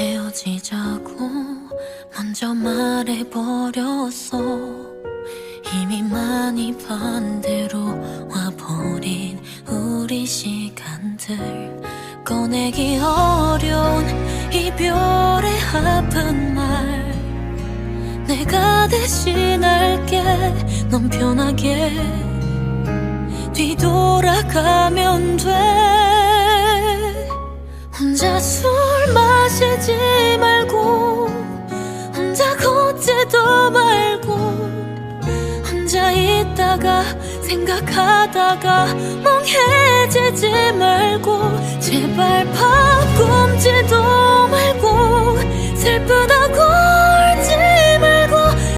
헤어지자고 먼저 말해버렸어 이미 많이 반대로 와버린 우리 시간들. 꺼내기 어려운 이별의 아픈 말. 내가 대신할게 넌 편하게 뒤돌아가면 돼. 혼자 술 마시지 말고 혼자 걷지도 말고 혼자 있다가 생각하다가 멍해지지 말고 제발 바꿈지도 말고 슬프다고